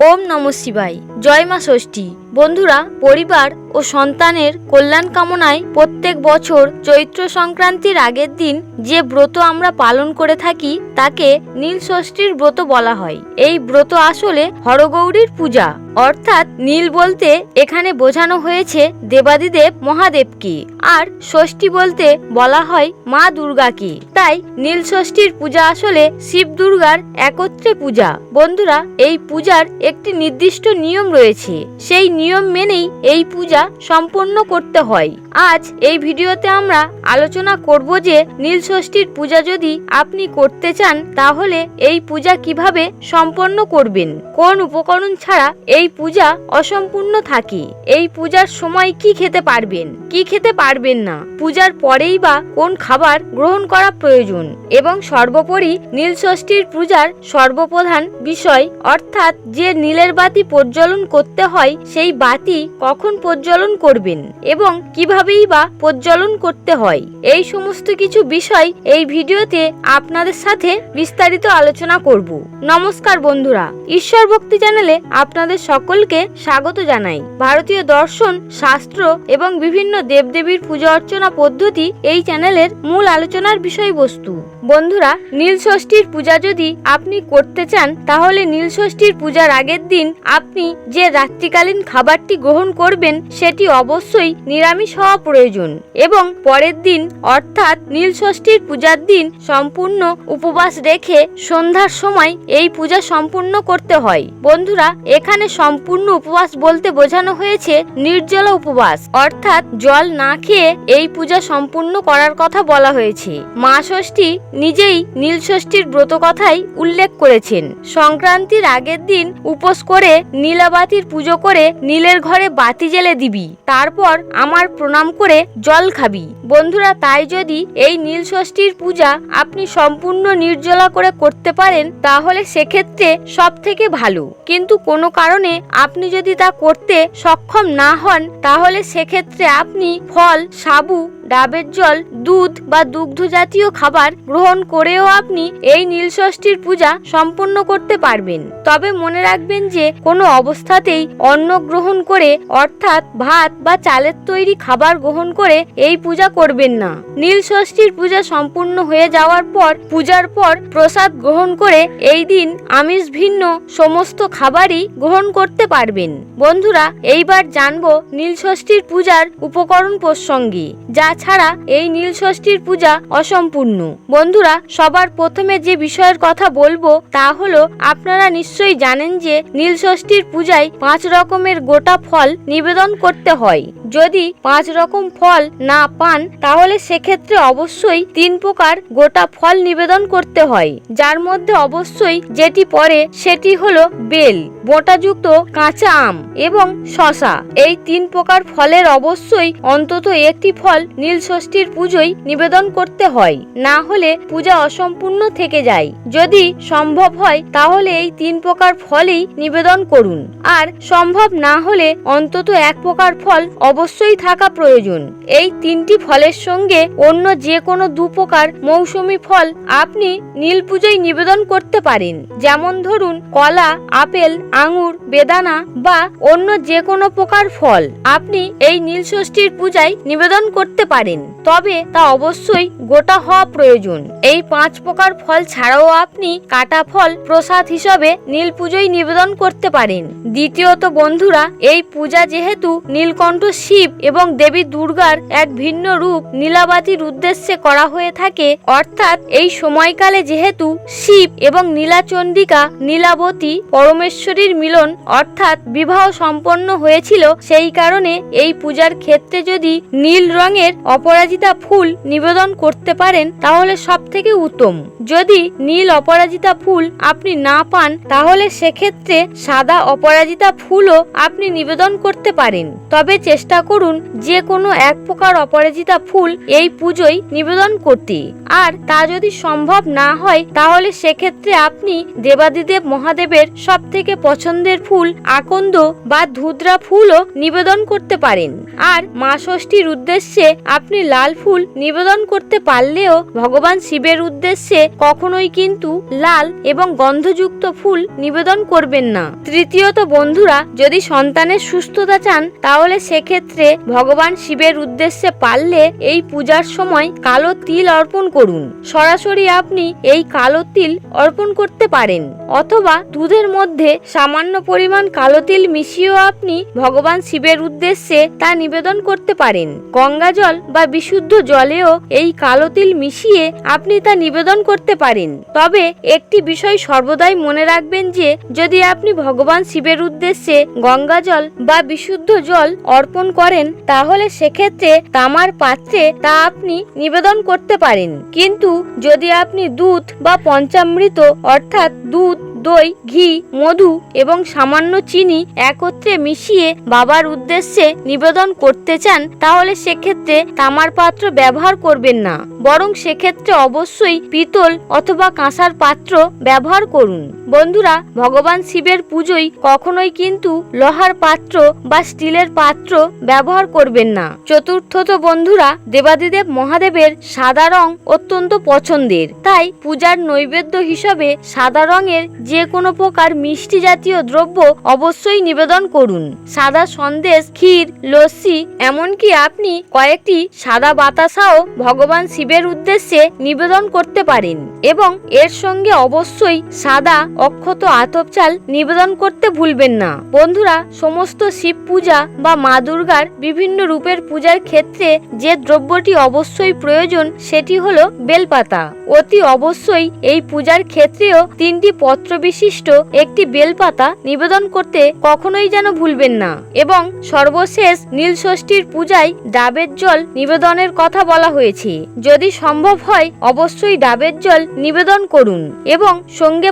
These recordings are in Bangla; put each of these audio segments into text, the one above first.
ওম নম শিবায়। জয় মা ষষ্ঠী। বন্ধুরা পরিবার ও সন্তানের কল্যাণ কামনায় প্রত্যেক বছর চৈত্র সংক্রান্তির আগের দিন যে ব্রত আমরা পালন করে থাকি, তাকে নীল ষষ্ঠীর ব্রত বলা হয়। এই ব্রত আসলে হরগৌরীর পূজা। অর্থাৎ নীল বলতে এখানে বোঝানো হয়েছে দেবাদিদেব মহাদেবকে। আর ষষ্ঠী বলতে বলা হয় মা দুর্গাকে। তাই নীল ষষ্ঠীর পূজা আসলে শিব দুর্গার একত্রে পূজা। বন্ধুরা, এই পূজার একটি নির্দিষ্ট নিয়ম রয়েছে। সেই নিয়ম মেনেই এই পূজা সম্পন্ন করতে হয়। আজ এই ভিডিওতে আমরা আলোচনা করব যে নীল ষষ্ঠীর পূজা যদি আপনি করতে চান, তাহলে এই পূজা কীভাবে সম্পন্ন করবেন? কোন উপকরণ ছাড়া এই পূজা অসম্পূর্ণ থাকে? এই পূজার সময় কি খেতে পারবেন? কি খেতে পারবেন না? পূজার পরেই বা কোন খাবার গ্রহণ করা প্রয়োজন? এবং সর্বোপরি নীল ষষ্ঠীর পূজার সর্বপ্রধান বিষয়, অর্থাৎ যে নীলের বাতি প্রজ্বলন করতে হয়, সেই বাতি কখন প্রজ্বলন করবেন এবং কিভাবেই বা প্রজ্বলন করতে হয়। এই সমস্ত কিছু বিষয় এই ভিডিওতে আপনাদের সাথে বিস্তারিত আলোচনা করব। নমস্কার বন্ধুরা, ঈশ্বর ভক্তি চ্যানেলে আপনাদের সকলকে স্বাগত জানাই। ভারতীয় দর্শন, শাস্ত্র এবং বিভিন্ন দেবদেবীর পূজা অর্চনা পদ্ধতি এই চ্যানেলের মূল আলোচনার বিষয়বস্তু। বন্ধুরা, নীল ষষ্ঠীর পূজা যদি আপনি করতে চান, তাহলে নীলষষ্ঠীর পূজার আগের দিন আপনি যে রাত্রিকালীন খাবারটি গ্রহণ করবেন, সেটি অবশ্যই নিরামিষ হওয়া প্রয়োজন। এবং পরের দিন, অর্থাৎ নীল ষষ্ঠীর পূজার দিন, সম্পূর্ণ উপবাস রেখে সন্ধ্যার সময় এই পূজা সম্পূর্ণ করতে হয়। বন্ধুরা, এখানে সম্পূর্ণ উপবাস বলতে বোঝানো হয়েছে নির্জলা উপবাস। অর্থাৎ জল না খেয়ে এই পূজা সম্পূর্ণ করার কথা বলা হয়েছে। মা ষষ্ঠী নিজেই নীল ষষ্ঠীর ব্রত কথাই উল্লেখ করেছেন। সংক্রান্তির আগের দিন উপোস করে নীলাবাতির পুজো করে নীলের ঘরে বাতি জেলে দিবি, তারপর আমার প্রণাম করে জল খাবি। বন্ধুরা, তাই যদি এই নীল ষষ্ঠীর পূজা আপনি সম্পূর্ণ নির্জলা করে করতে পারেন, তাহলে সেক্ষেত্রে সব থেকে ভালো। কিন্তু কোনো কারণে আপনি যদি তা করতে সক্ষম না হন, তাহলে সেক্ষেত্রে আপনি ফল, সাবু ডাবের জল, দুধ বা দুগ্ধ জাতীয় খাবার গ্রহণ করেও আপনি এই নীলষষ্ঠীর পূজা সম্পন্ন করতে পারবেন। তবে মনে রাখবেন যে কোনো অবস্থাতেই অন্ন গ্রহণ করে, অর্থাৎ ভাত বা চালের তৈরি খাবার গ্রহণ করে এই পূজা করবেন না। নীল ষষ্ঠীর পূজা সম্পূর্ণ হয়ে যাওয়ার পর, পূজার পর প্রসাদ গ্রহণ করে এই দিন আমিষ ভিন্ন সমস্ত খাবারই গ্রহণ করতে পারবেন। বন্ধুরা, এইবার জানব নীল ষষ্ঠীর পূজার উপকরণ প্রসঙ্গে। যা ছাড়া এই নীল ষষ্ঠীর পূজা অসম্পূর্ণ। বন্ধুরা, সবার প্রথমে যে বিষয়ের কথা বলব তা হলো, আপনারা নিশ্চয়ই জানেন যে নীল ষষ্ঠীর পূজায় পাঁচ রকমের গোটা ফল নিবেদন করতে হয়। যদি পাঁচ রকম ফল না পান, তাহলে সেক্ষেত্রে অবশ্যই তিন প্রকার গোটা ফল নিবেদন করতে হয়। যার মধ্যে অবশ্যই যেটি পড়ে সেটি হলো বেল, বোটাযুক্ত কাঁচা আম এবং শশা এই তিন প্রকার ফলের অবশ্যই অন্তত একটি ফল নীল ষষ্ঠীর পুজোয় নিবেদন করতে হয়। না হলে পূজা অসম্পূর্ণ থেকে যায়। যদি সম্ভব হয়, তাহলে এই তিন প্রকার ফলই নিবেদন করুন। আর সম্ভব না হলে অন্তত এক প্রকার ফল অবশ্যই থাকা প্রয়োজন। এই তিনটি ফলের সঙ্গে অন্য যে কোনো দু প্রকার মৌসুমি ফল আপনি নীল পুজোয় নিবেদন করতে পারেন। যেমন ধরুন, কলা, আপেল, আঙুর, বেদানা বা অন্য যে কোনো প্রকার ফল। আপনি এই নীল ষষ্ঠীর পূজায় নিবেদন করতে পারেন। তবে তা অবশ্যই গোটা হওয়া প্রয়োজন। এই পাঁচ প্রকার ফল ছাড়াও আপনি কাটা ফল প্রসাদ হিসাবে নীল পুজোয় নিবেদন করতে পারেন। দ্বিতীয়ত বন্ধুরা, এই পূজা যেহেতু নীলকণ্ঠ শিব এবং দেবী দুর্গার এক ভিন্ন রূপ নীলাবাতির উদ্দেশ্যে করা হয়ে থাকে, অর্থাৎ এই সময়কালে যেহেতু শিব এবং নীলাচন্ডিকা নীলাবতী পরমেশ্বরীর মিলন, অর্থাৎ বিবাহ সম্পন্ন হয়েছিল, সেই কারণে এই পূজার ক্ষেত্রে যদি নীল রঙের অপরাজিতা ফুল নিবেদন করতে পারেন, তাহলে সব থেকে উত্তম। যদি নীল অপরাজিতা ফুল আপনি না পান, তাহলে সেক্ষেত্রে সাদা অপরাজিতা ফুলও আপনি নিবেদন করতে পারেন। তবে চেষ্টা করুন যে কোনো এক প্রকার অপরাজিতা ফুল এই পুজোয় নিবেদন করতে। আর তা যদি সম্ভব না হয়, তাহলে সেক্ষেত্রে আপনি দেবাদিদেব মহাদেবের সব থেকে পছন্দের ফুল আকন্দ বা ধুদ্রা ফুলও নিবেদন করতে পারেন। আর মা ষষ্ঠীর উদ্দেশ্যে আপনি লাল লাল ফুল নিবেদন করতে পারলেও ভগবান শিবের উদ্দেশ্যে কখনোই কিন্তু লাল এবং গন্ধযুক্ত ফুল নিবেদন করবেন না। তৃতীয়ত বন্ধুরা, যদি সন্তানের সুস্থতা চান, তাহলে সেক্ষেত্রে ভগবান শিবের উদ্দেশ্যে পারলে এই পূজার সময় কালো তিল অর্পণ করুন। সরাসরি আপনি এই কালো তিল অর্পণ করতে পারেন। অথবা দুধের মধ্যে সামান্য পরিমাণ কালো তিল মিশিয়েও আপনি ভগবান শিবের উদ্দেশ্যে তা নিবেদন করতে পারেন। গঙ্গা জল বা বিশুদ্ধ জলেও এই কালো তিল মিশিয়ে আপনি তা নিবেদন করতে পারেন। তবে একটি বিষয় সর্বদাই মনে রাখবেন যে, যদি আপনি ভগবান শিবের উদ্দেশ্যে গঙ্গা জল বা বিশুদ্ধ জল অর্পণ করেন, তাহলে সেক্ষেত্রে তামার পাত্রে তা আপনি নিবেদন করতে পারেন। কিন্তু যদি আপনি দুধ বা পঞ্চামৃত অর্থাৎ দুধ দই, ঘি, মধু এবং সামান্য চিনি একত্রে মিশিয়ে বাবার উদ্দেশ্যে নিবেদন করতে চান, তাহলে সেক্ষেত্রে তামার পাত্র ব্যবহার করবেন না। বরং সেক্ষেত্রে অবশ্যই পিতল অথবা কাঁসার পাত্র ব্যবহার করুন। বন্ধুরা, ভগবান শিবের পুজোয় কখনোই কিন্তু লোহার পাত্র বা স্টিলের পাত্র ব্যবহার করবেন না। চতুর্থত বন্ধুরা, দেবাদিদেব মহাদেবের সাদা রং অত্যন্ত পছন্দের। তাই পূজার নৈবেদ্য হিসাবে সাদা রঙের যে কোনো প্রকার মিষ্টি জাতীয় দ্রব্য অবশ্যই নিবেদন করুন। সাদা সন্দেশ, ক্ষীর, লস্যি, এমনকি আপনি কয়েকটি সাদা বাতাসাও ভগবান শিবের উদ্দেশ্যে নিবেদন করতে পারেন এবং এর সঙ্গে অবশ্যই সাদা অক্ষত আতপ চাল নিবেদন করতে ভুলবেন না। বন্ধুরা, সমস্ত শিব পূজা বা মা দুর্গার বিভিন্ন রূপের পূজার ক্ষেত্রে যে দ্রব্যটি অবশ্যই প্রয়োজন, সেটি হলো বেলপাতা। অতি অবশ্যই এই পূজার ক্ষেত্রেও তিনটি পত্র বিশিষ্ট একটি বেলপাতা নিবেদন করতে কখনোই যেন ভুলবেন না এবং সর্বশেষ নীলষষ্ঠীর পূজায় ডাবের জল নিবেদনের কথা বলা হয়েছে। যদি সম্ভব হয়, অবশ্যই ডাবের জল নিবেদন করুন এবং সঙ্গে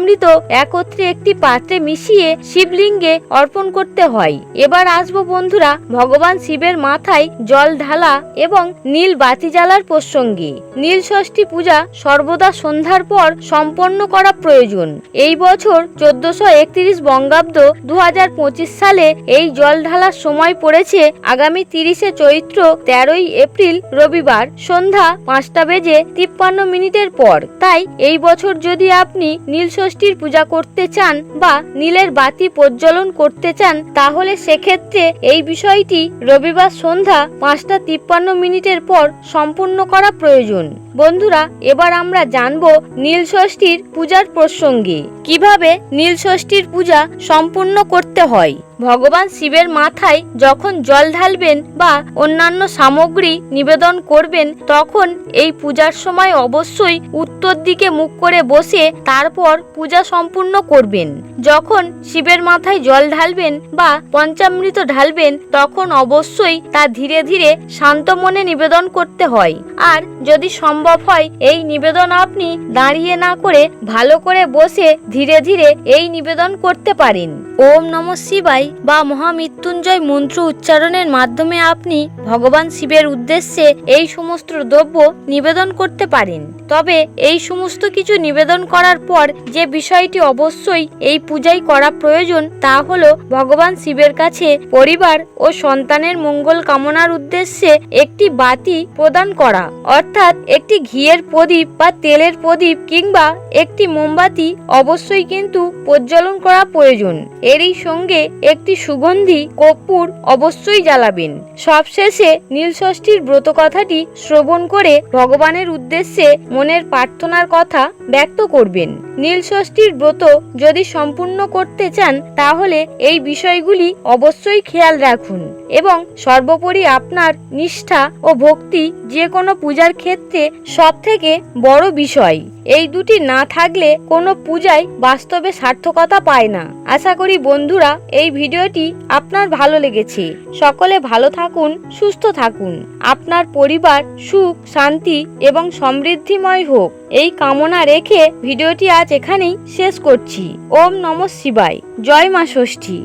পঞ্চামৃত একত্রে একটি পাত্রে মিশিয়ে শিবলিঙ্গে অর্পণ করতে হয়। এবার আসব বন্ধুরা ভগবান শিবের মাথায় জল ঢালা এবং নীল বাতি জ্বালার প্রসঙ্গে। নীল ষষ্ঠী পূজা সর্বদা সন্ধ্যার পর সম্পন্ন করা প্রয়োজন। এই বছর চোদ্দশো একত্রিশ বঙ্গাব্দ দু হাজার পঁচিশ সালে এই জল ঢালার সময় পড়েছে আগামী তিরিশে চৈত্র তেরোই এপ্রিল রবিবার সন্ধ্যা পাঁচটা বেজে তিপ্পান্ন মিনিটের পর। তাই এই বছর যদি আপনি নীল ষষ্ঠীর পূজা করতে চান বা নীলের বাতি প্রজ্বলন করতে চান, তাহলে সেক্ষেত্রে এই বিষয়টি রবিবার সন্ধ্যা পাঁচটা তিপ্পান্ন মিনিটের পর সম্পূর্ণ করা প্রয়োজন। বন্ধুরা, এবার আমরা জানব নীল ষষ্ঠীর পূজার প্রসঙ্গে। কীভাবে নীল ষষ্ঠীর পূজা সম্পূর্ণ করতে হয়? ভগবান শিবের মাথায় যখন জল ঢালবেন বা অন্যান্য সামগ্রী নিবেদন করবেন, তখন এই পূজার সময় অবশ্যই উত্তর দিকে মুখ করে বসে তারপর পূজা সম্পূর্ণ করবেন। যখন শিবের মাথায় জল ঢালবেন বা পঞ্চামৃত ঢালবেন, তখন অবশ্যই তা ধীরে ধীরে শান্ত মনে নিবেদন করতে হয়। আর যদি সম্ভব হয়, এই নিবেদন আপনি দাঁড়িয়ে না করে ভালো করে বসে ধীরে ধীরে এই নিবেদন করতে পারেন। ওম নম শিবাই বা মহামৃত্যুঞ্জয় মন্ত্র উচ্চারণের মাধ্যমে আপনি ভগবান শিবের উদ্দেশ্যে এই সমস্ত দ্রব্য নিবেদন করতে পারেন। তবে এই সমস্ত কিছু নিবেদন করার পর যে বিষয়টি অবশ্যই এই পূজাই করা প্রয়োজন তা হলো ভগবান শিবের কাছে পরিবার ও সন্তানের মঙ্গল কামনার উদ্দেশ্যে একটি বাতি প্রদান করা, অর্থাৎ একটি ঘিয়ের প্রদীপ বা তেলের প্রদীপ কিংবা একটি মোমবাতি অবশ্যই কিন্তু প্রজ্বলন করা প্রয়োজন। এরই সঙ্গে একটি সুগন্ধি কর্পূর অবশ্যই জ্বালাবেন। সবশেষে নীলষষ্ঠীর ব্রত কথাটি শ্রবণ করে ভগবানের উদ্দেশ্যে মনের প্রার্থনার কথা ব্যক্ত করবেন। নীলষষ্ঠীর ব্রত যদি সম্পূর্ণ করতে চান, তাহলে এই বিষয়গুলি অবশ্যই খেয়াল রাখুন। এবং সর্বোপরি আপনার নিষ্ঠা ও ভক্তি যে কোনো পূজার ক্ষেত্রে সব থেকে বড় বিষয়। এই দুটি না থাকলে কোনো পূজায় বাস্তবে সার্থকতা পায় না। আশা করি বন্ধুরা, এই ভিডিওটি আপনার ভালো লেগেছে। সকলে ভালো থাকুন, সুস্থ থাকুন। আপনার পরিবার সুখ, শান্তি এবং সমৃদ্ধিময় হোক। এই কামনা রেখে ভিডিওটি আজ এখানেই শেষ করছি। ওম নম শিবায়। জয় মা ষষ্ঠী।